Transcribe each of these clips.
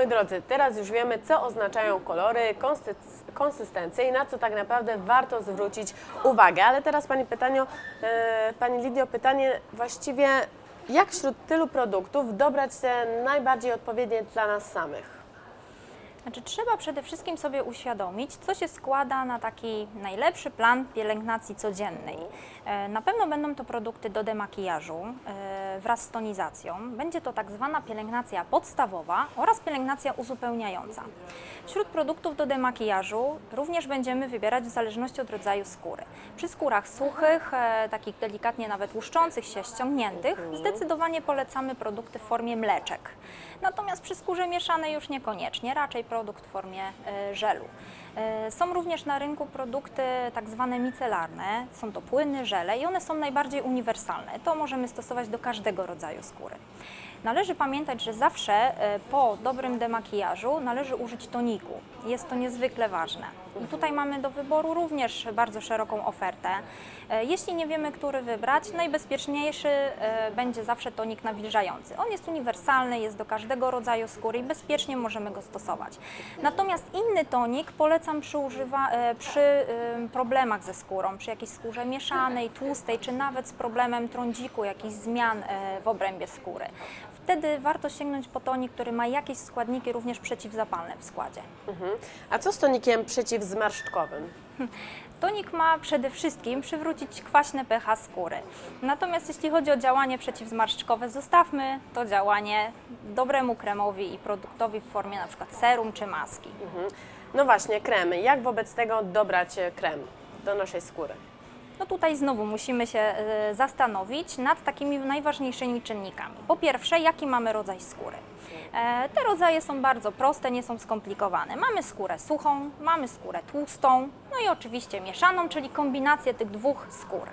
Moi drodzy, teraz już wiemy, co oznaczają kolory, konsys- konsystencje i na co tak naprawdę warto zwrócić uwagę. Ale teraz Pani pytanie, Pani Lidio, pytanie właściwie, jak wśród tylu produktów dobrać te najbardziej odpowiednie dla nas samych? Znaczy, trzeba przede wszystkim sobie uświadomić, co się składa na taki najlepszy plan pielęgnacji codziennej. E, Na pewno będą to produkty do demakijażu e, wraz z tonizacją. Będzie to tak zwana pielęgnacja podstawowa oraz pielęgnacja uzupełniająca. Wśród produktów do demakijażu również będziemy wybierać w zależności od rodzaju skóry. Przy skórach suchych, e, takich delikatnie nawet łuszczących się, ściągniętych, zdecydowanie polecamy produkty w formie mleczek. Natomiast przy skórze mieszanej już niekoniecznie, raczej produkt w formie e, żelu. E, Są również na rynku produkty tak zwane micelarne, są to płyny, żele i one są najbardziej uniwersalne. To możemy stosować do każdego rodzaju skóry. Należy pamiętać, że zawsze e, po dobrym demakijażu należy użyć toniku. Jest to niezwykle ważne. I tutaj mamy do wyboru również bardzo szeroką ofertę. E, Jeśli nie wiemy, który wybrać, najbezpieczniejszy e, będzie zawsze tonik nawilżający. On jest uniwersalny, jest do każdego rodzaju skóry i bezpiecznie możemy go stosować. Natomiast inny tonik polecam przy, używa, e, przy problemach ze skórą, przy jakiejś skórze mieszanej, tłustej, czy nawet z problemem trądziku, jakichś zmian w obrębie skóry. Wtedy warto sięgnąć po tonik, który ma jakieś składniki również przeciwzapalne w składzie. Mhm. A co z tonikiem przeciwzmarszczkowym? Tonik ma przede wszystkim przywrócić kwaśne pH skóry. Natomiast jeśli chodzi o działanie przeciwzmarszczkowe, zostawmy to działanie dobremu kremowi i produktowi w formie przykład serum czy maski. No właśnie, kremy. Jak wobec tego dobrać e, krem do naszej skóry? No tutaj znowu musimy się e, zastanowić nad takimi najważniejszymi czynnikami. Po pierwsze, jaki mamy rodzaj skóry. E, Te rodzaje są bardzo proste, nie są skomplikowane. Mamy skórę suchą, mamy skórę tłustą, no i oczywiście mieszaną, czyli kombinację tych dwóch skór.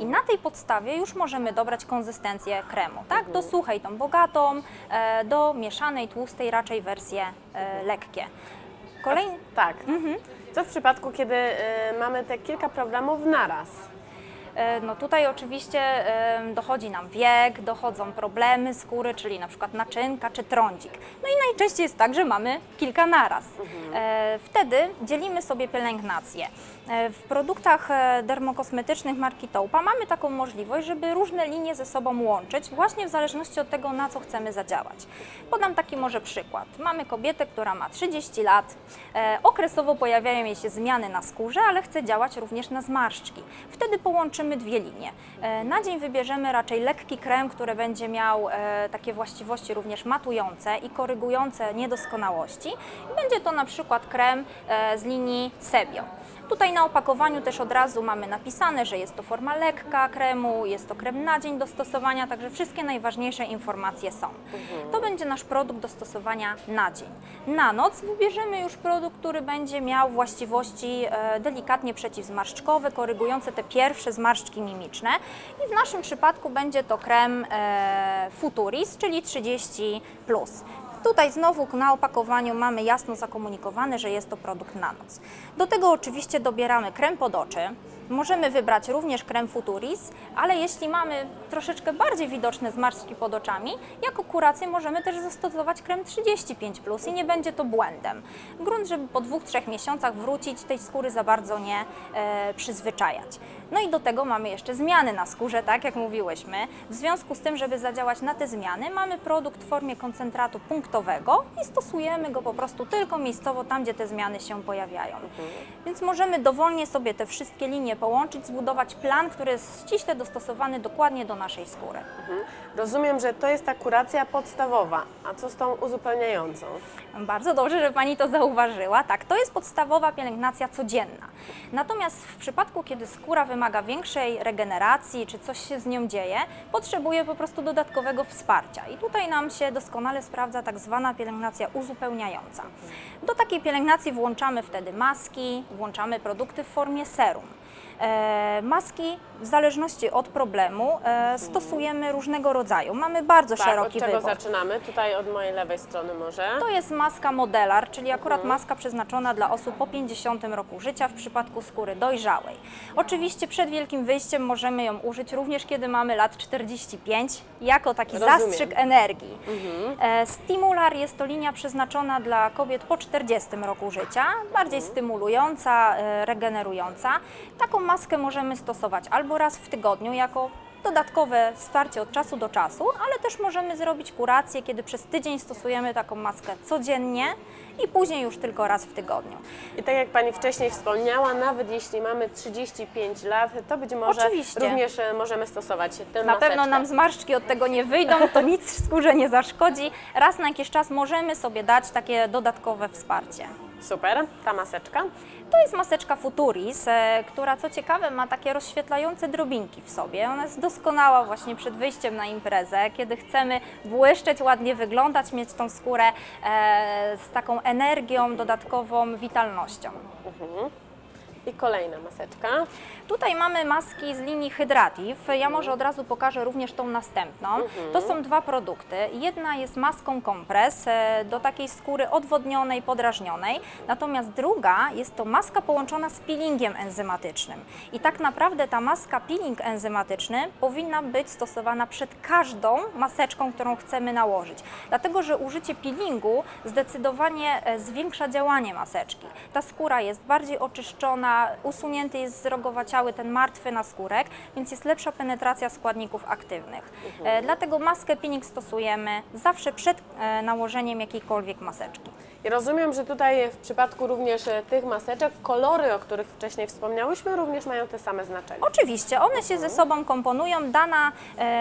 I na tej podstawie już możemy dobrać konsystencję kremu, tak? Do suchej tą bogatą, e, do mieszanej tłustej raczej wersje lekkie. Kolejny... Tak. Co w przypadku, kiedy e, mamy te kilka problemów naraz? E, No tutaj oczywiście dochodzi nam wiek, dochodzą problemy skóry, czyli na przykład naczynka czy trądzik. No i najczęściej jest tak, że mamy kilka naraz. E, Wtedy dzielimy sobie pielęgnację. E, W produktach e, dermokosmetycznych marki Toupa mamy taką możliwość, żeby różne linie ze sobą łączyć, właśnie w zależności od tego, na co chcemy zadziałać. Podam taki może przykład. Mamy kobietę, która ma 30 lat, e, okresowo pojawiają jej się zmiany na skórze, ale chce działać również na zmarszczki. Wtedy połączymy dwie linie. Na dzień wybierzemy raczej lekki krem, który będzie miał takie właściwości również matujące i korygujące niedoskonałości. Będzie to na przykład krem z linii Sebio. Tutaj na opakowaniu też od razu mamy napisane, że jest to forma lekka kremu, jest to krem na dzień do stosowania, także wszystkie najważniejsze informacje są. To będzie nasz produkt do stosowania na dzień. Na noc wybierzemy już produkt, który będzie miał właściwości e, delikatnie przeciwzmarszczkowe, korygujące te pierwsze zmarszczki mimiczne i w naszym przypadku będzie to krem e, Futuris, czyli 30+. Tutaj znowu na opakowaniu mamy jasno zakomunikowane, że jest to produkt na noc. Do tego oczywiście dobieramy krem pod oczy. Możemy wybrać również krem Futuris, ale jeśli mamy troszeczkę bardziej widoczne zmarszczki pod oczami, jako kurację możemy też zastosować krem 35+, i nie będzie to błędem. Grunt, żeby po dwóch, trzech miesiącach wrócić, tej skóry za bardzo nie e, przyzwyczajać. No i do tego mamy jeszcze zmiany na skórze, tak jak mówiłyśmy. W związku z tym, żeby zadziałać na te zmiany, mamy produkt w formie koncentratu punktowego i stosujemy go po prostu tylko miejscowo tam, gdzie te zmiany się pojawiają. Więc możemy dowolnie sobie te wszystkie linie połączyć, zbudować plan, który jest ściśle dostosowany dokładnie do naszej skóry. Mhm. Rozumiem, że to jest ta kuracja podstawowa. A co z tą uzupełniającą? Bardzo dobrze, że Pani to zauważyła. Tak, to jest podstawowa pielęgnacja codzienna. Natomiast w przypadku, kiedy skóra wymaga większej regeneracji, czy coś się z nią dzieje, potrzebuje po prostu dodatkowego wsparcia. I tutaj nam się doskonale sprawdza tak zwana pielęgnacja uzupełniająca. Do takiej pielęgnacji włączamy wtedy maski, włączamy produkty w formie serum. E, maski w zależności od problemu e, stosujemy różnego rodzaju. Mamy bardzo Tak, szeroki od czego wybór. zaczynamy? Tutaj od mojej lewej strony może. To jest maska modelar, czyli akurat Mhm. maska przeznaczona dla osób po 50 roku życia w przypadku skóry dojrzałej. Oczywiście przed wielkim wyjściem możemy ją użyć również kiedy mamy lat 45, jako taki Rozumiem. zastrzyk energii. Mhm. E, Stimular jest to linia przeznaczona dla kobiet po 40 roku życia, bardziej Mhm. stymulująca, regenerująca. Taką maskę możemy stosować albo raz w tygodniu jako dodatkowe wsparcie od czasu do czasu, ale też możemy zrobić kurację, kiedy przez tydzień stosujemy taką maskę codziennie i później już tylko raz w tygodniu. I tak jak Pani wcześniej wspomniała, nawet jeśli mamy 35 lat, to być może Oczywiście. również e, możemy stosować tę Na pewno maseczkę. nam zmarszczki od tego nie wyjdą, to nic skórze nie zaszkodzi. Raz na jakiś czas możemy sobie dać takie dodatkowe wsparcie. Super, ta maseczka. To jest maseczka Futuris, e, która co ciekawe ma takie rozświetlające drobinki w sobie. Ona jest doskonała właśnie przed wyjściem na imprezę, kiedy chcemy błyszczeć, ładnie wyglądać, mieć tą skórę e, z taką energią, dodatkową witalnością. I kolejna maseczka. Tutaj mamy maski z linii Hydrative. Ja może od razu pokażę również tą następną. To są dwa produkty. Jedna jest maską kompres e, do takiej skóry odwodnionej, podrażnionej, natomiast druga jest to maska połączona z peelingiem enzymatycznym. I tak naprawdę ta maska peeling enzymatyczny powinna być stosowana przed każdą maseczką, którą chcemy nałożyć. Dlatego, że użycie peelingu zdecydowanie e, zwiększa działanie maseczki. Ta skóra jest bardziej oczyszczona, usunięty jest z rogowa ciały ten martwy naskórek, więc jest lepsza penetracja składników aktywnych. E, dlatego maskę peeling stosujemy zawsze przed e, nałożeniem jakiejkolwiek maseczki. I rozumiem, że tutaj w przypadku również e, tych maseczek kolory, o których wcześniej wspomniałyśmy, również mają te same znaczenie. Oczywiście, one się ze sobą komponują. Dana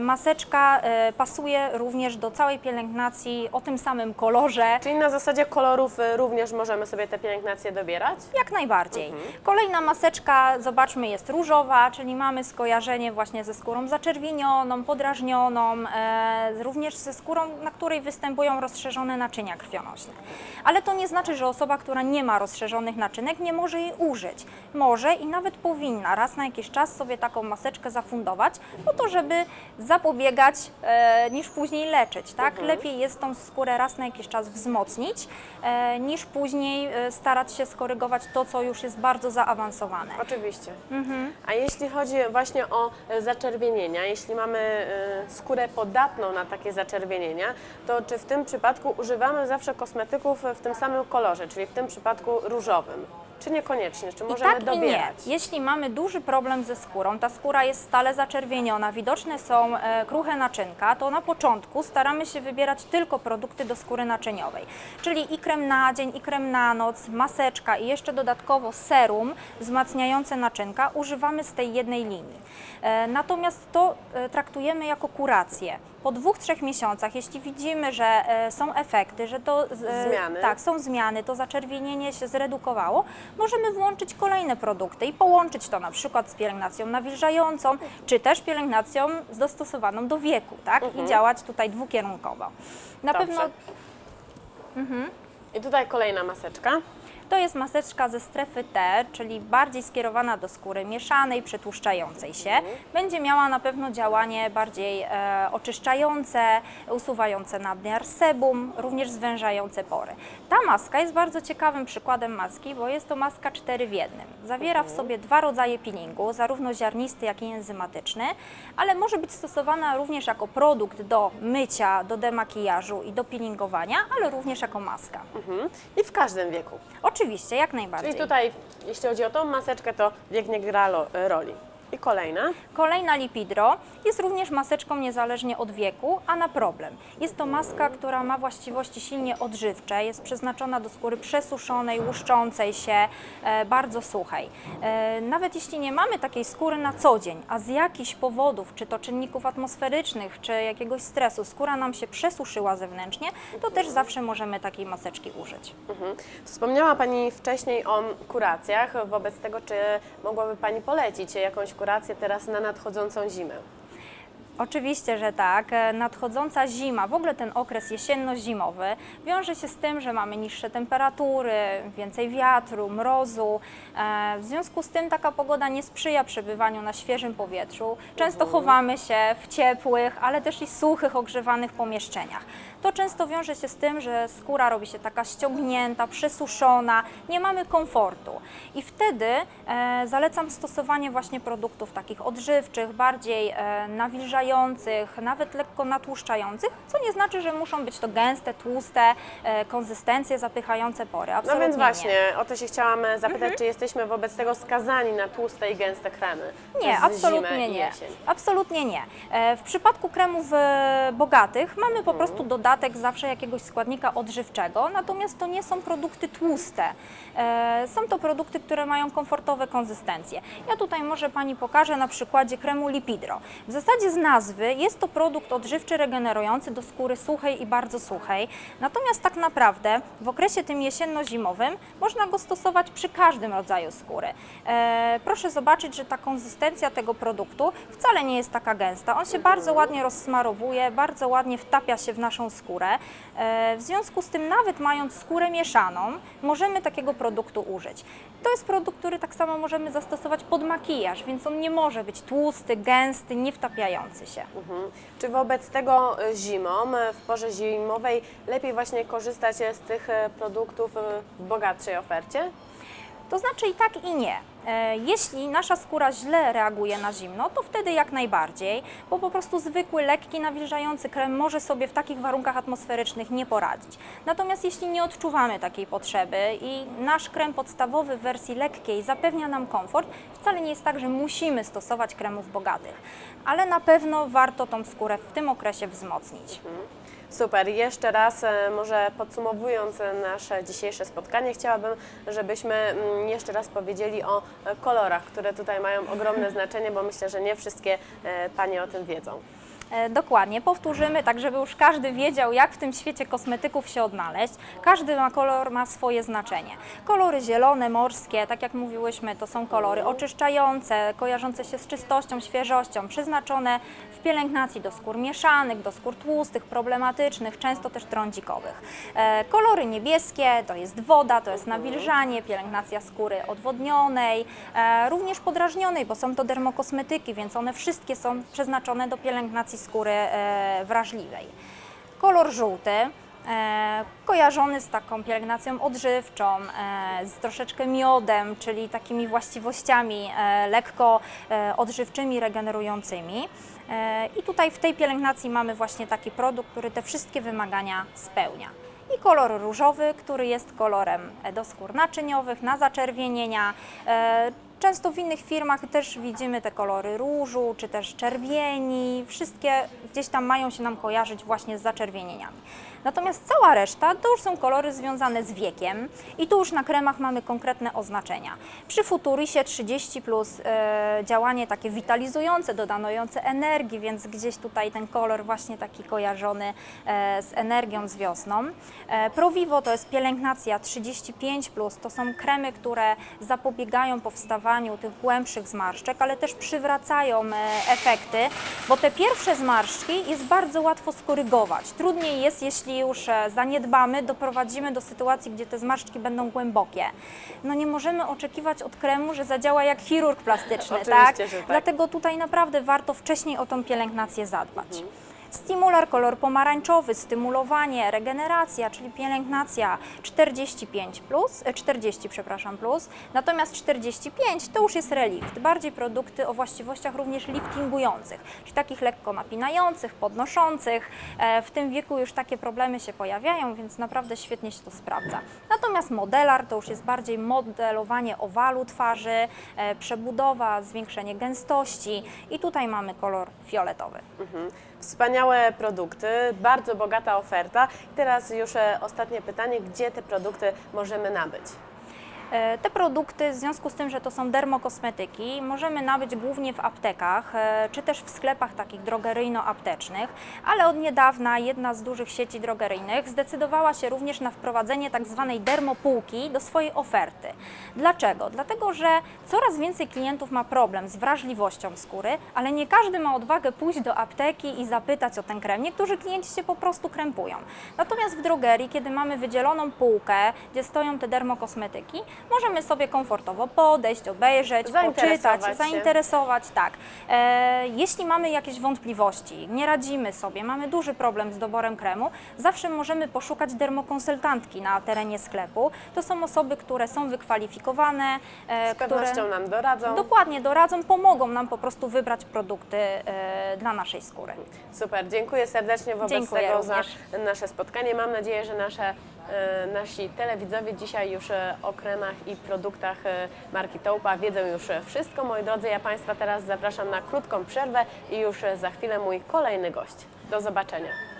maseczka pasuje również do całej pielęgnacji o tym samym kolorze. Czyli na zasadzie kolorów również możemy sobie te pielęgnacje dobierać? Jak najbardziej. Kolejna maseczka, zobaczmy, jest różowa, czyli mamy skojarzenie właśnie ze skórą zaczerwienioną, podrażnioną, e, również ze skórą, na której występują rozszerzone naczynia krwionośne. Ale to nie znaczy, że osoba, która nie ma rozszerzonych naczynek, nie może jej użyć. Może i nawet powinna raz na jakiś czas sobie taką maseczkę zafundować, po to, żeby zapobiegać e, niż później leczyć. Tak? Lepiej jest tą skórę raz na jakiś czas wzmocnić, e, niż później e, starać się skorygować to, co już jest bardzo zaawansowane. Oczywiście. Mhm. A jeśli chodzi właśnie o e, zaczerwienienia, jeśli mamy e, skórę podatną na takie zaczerwienienia, to czy w tym przypadku używamy zawsze kosmetyków w tym samym kolorze, czyli w tym przypadku różowym? Czy niekoniecznie? Czy I możemy tak i nie. dobierać? Jeśli mamy duży problem ze skórą, ta skóra jest stale zaczerwieniona, widoczne są e, kruche naczynka, to na początku staramy się wybierać tylko produkty do skóry naczyniowej. Czyli i krem na dzień, i krem na noc, maseczka i jeszcze dodatkowo serum wzmacniające naczynka używamy z tej jednej linii. E, natomiast to e, traktujemy jako kurację. Po dwóch, trzech miesiącach, jeśli widzimy, że e, są efekty, że to e, Zmiany. tak, są zmiany, to zaczerwienienie się zredukowało, możemy włączyć kolejne produkty i połączyć to na przykład z pielęgnacją nawilżającą, czy też pielęgnacją dostosowaną do wieku, tak? I działać tutaj dwukierunkowo. Na Dobrze. pewno I tutaj kolejna maseczka. To jest maseczka ze strefy T, czyli bardziej skierowana do skóry mieszanej, przetłuszczającej się. Będzie miała na pewno działanie bardziej e, oczyszczające, usuwające nadmiar sebum, również zwężające pory. Ta maska jest bardzo ciekawym przykładem maski, bo jest to maska 4 w jednym. Zawiera w sobie dwa rodzaje peelingu, zarówno ziarnisty, jak i enzymatyczny, ale może być stosowana również jako produkt do mycia, do demakijażu i do peelingowania, ale również jako maska. Mhm. I w każdym wieku. Oczywiście, jak najbardziej. Czyli tutaj, jeśli chodzi o tą maseczkę, to wiek nie gra roli. I kolejna. Kolejna Lipidro jest również maseczką niezależnie od wieku, a na problem. Jest to maska, która ma właściwości silnie odżywcze, jest przeznaczona do skóry przesuszonej, łuszczącej się, e, bardzo suchej. E, nawet jeśli nie mamy takiej skóry na co dzień, a z jakichś powodów, czy to czynników atmosferycznych, czy jakiegoś stresu, skóra nam się przesuszyła zewnętrznie, to też zawsze możemy takiej maseczki użyć. Mhm. Wspomniała Pani wcześniej o kuracjach. Wobec tego, czy mogłaby Pani polecić jakąś kurację teraz na nadchodzącą zimę? Oczywiście, że tak. E, Nadchodząca zima, w ogóle ten okres jesienno-zimowy wiąże się z tym, że mamy niższe temperatury, więcej wiatru, mrozu. E, W związku z tym taka pogoda nie sprzyja przebywaniu na świeżym powietrzu. Często chowamy się w ciepłych, ale też i suchych, ogrzewanych pomieszczeniach. To często wiąże się z tym, że skóra robi się taka ściągnięta, przesuszona, nie mamy komfortu. I wtedy e, zalecam stosowanie właśnie produktów takich odżywczych, bardziej e, nawilżających, nawet lekko natłuszczających, co nie znaczy, że muszą być to gęste, tłuste, e, konsystencje zapychające pory. No Absolutnie więc nie. właśnie, o to się chciałam e, zapytać, czy jesteśmy wobec tego skazani na tłuste i gęste kremy? Nie, absolutnie nie. Absolutnie nie. E, W przypadku kremów e, bogatych mamy po prostu dodatek zawsze jakiegoś składnika odżywczego, natomiast to nie są produkty tłuste. E, Są to produkty, które mają komfortowe konsystencje. Ja tutaj może Pani pokażę na przykładzie kremu Lipidro. W zasadzie z nazwy jest to produkt odżywczy regenerujący do skóry suchej i bardzo suchej. Natomiast tak naprawdę w okresie tym jesienno-zimowym można go stosować przy każdym rodzaju skóry. E, proszę zobaczyć, że ta konsystencja tego produktu wcale nie jest taka gęsta. On się bardzo ładnie rozsmarowuje, bardzo ładnie wtapia się w naszą skórę. E, w związku z tym nawet mając skórę mieszaną, możemy takiego produktu użyć. To jest produkt, który tak samo możemy zastosować pod makijaż, więc on nie może być tłusty, gęsty, nie wtapiający się. Mhm. Czy wobec tego e, zimą, e, w porze zimowej, lepiej właśnie korzystać z tych produktów w bogatszej ofercie? To znaczy i tak i nie. E, Jeśli nasza skóra źle reaguje na zimno, to wtedy jak najbardziej, bo po prostu zwykły, lekki, nawilżający krem może sobie w takich warunkach atmosferycznych nie poradzić. Natomiast jeśli nie odczuwamy takiej potrzeby i nasz krem podstawowy w wersji lekkiej zapewnia nam komfort, wcale nie jest tak, że musimy stosować kremów bogatych, ale na pewno warto tą skórę w tym okresie wzmocnić. Super. Jeszcze raz, e, może podsumowując e, nasze dzisiejsze spotkanie, chciałabym, żebyśmy mm, jeszcze raz powiedzieli o e, kolorach, które tutaj mają ogromne znaczenie, bo myślę, że nie wszystkie Panie o tym wiedzą. E, Dokładnie, powtórzymy, tak żeby już każdy wiedział, jak w tym świecie kosmetyków się odnaleźć. Każdy ma kolor, ma swoje znaczenie. Kolory zielone, morskie, tak jak mówiłyśmy, to są kolory oczyszczające, kojarzące się z czystością, świeżością, przeznaczone w pielęgnacji do skór mieszanych, do skór tłustych, problematycznych, często też trądzikowych. E, Kolory niebieskie to jest woda, to jest nawilżanie, pielęgnacja skóry odwodnionej, e, również podrażnionej, bo są to dermokosmetyki, więc one wszystkie są przeznaczone do pielęgnacji skóry e, wrażliwej. Kolor żółty. E, kojarzony z taką pielęgnacją odżywczą, e, z troszeczkę miodem, czyli takimi właściwościami lekko odżywczymi, regenerującymi. I tutaj w tej pielęgnacji mamy właśnie taki produkt, który te wszystkie wymagania spełnia. I kolor różowy, który jest kolorem do skór naczyniowych, na zaczerwienienia. Często w innych firmach też widzimy te kolory różu, czy też czerwieni. Wszystkie gdzieś tam mają się nam kojarzyć właśnie z zaczerwienieniami. Natomiast cała reszta to już są kolory związane z wiekiem i tu już na kremach mamy konkretne oznaczenia. Przy Futurisie 30 plus e, działanie takie witalizujące, dodanujące energii, więc gdzieś tutaj ten kolor właśnie taki kojarzony e, z energią z wiosną. E, Provivo to jest pielęgnacja 35 plus, to są kremy, które zapobiegają powstawaniu tych głębszych zmarszczek, ale też przywracają e, efekty, bo te pierwsze zmarszczki jest bardzo łatwo skorygować. Trudniej jest, jeśli już e, zaniedbamy, doprowadzimy do sytuacji, gdzie te zmarszczki będą głębokie. No nie możemy oczekiwać od kremu, że zadziała jak chirurg plastyczny, tak? tak. Dlatego tutaj naprawdę warto wcześniej o tą pielęgnację zadbać. Stimular kolor pomarańczowy, stymulowanie, regeneracja, czyli pielęgnacja 45 plus, e, 40 przepraszam plus, natomiast 45 to już jest relift, bardziej produkty o właściwościach również liftingujących, czyli takich lekko napinających, podnoszących. E, W tym wieku już takie problemy się pojawiają, więc naprawdę świetnie się to sprawdza. Natomiast modelar to już jest bardziej modelowanie owalu twarzy, e, przebudowa, zwiększenie gęstości i tutaj mamy kolor fioletowy. Wspaniałe produkty, bardzo bogata oferta. I teraz już e, ostatnie pytanie, gdzie te produkty możemy nabyć? E, Te produkty, w związku z tym, że to są dermokosmetyki, możemy nabyć głównie w aptekach, e, czy też w sklepach takich drogeryjno-aptecznych, ale od niedawna jedna z dużych sieci drogeryjnych zdecydowała się również na wprowadzenie tak zwanej dermopółki do swojej oferty. Dlaczego? Dlatego, że coraz więcej klientów ma problem z wrażliwością skóry, ale nie każdy ma odwagę pójść do apteki i zapytać o ten krem. Niektórzy klienci się po prostu krępują. Natomiast w drogerii, kiedy mamy wydzieloną półkę, gdzie stoją te dermokosmetyki, możemy sobie komfortowo podejść, obejrzeć, Zainteresować poczytać, się. zainteresować, tak. E, jeśli mamy jakieś wątpliwości, nie radzimy sobie, mamy duży problem z doborem kremu, zawsze możemy poszukać dermokonsultantki na terenie sklepu. To są osoby, które są wykwalifikowane, e, Z pewnością które nam doradzą. dokładnie doradzą, pomogą nam po prostu wybrać produkty e, dla naszej skóry. Super, dziękuję serdecznie wobec Dziękuję tego również. za nasze spotkanie. Mam nadzieję, że nasze, e, nasi telewidzowie dzisiaj już e, o kremach i produktach e, marki Toupa wiedzą już wszystko. Moi drodzy, ja Państwa teraz zapraszam na krótką przerwę i już za chwilę mój kolejny gość. Do zobaczenia.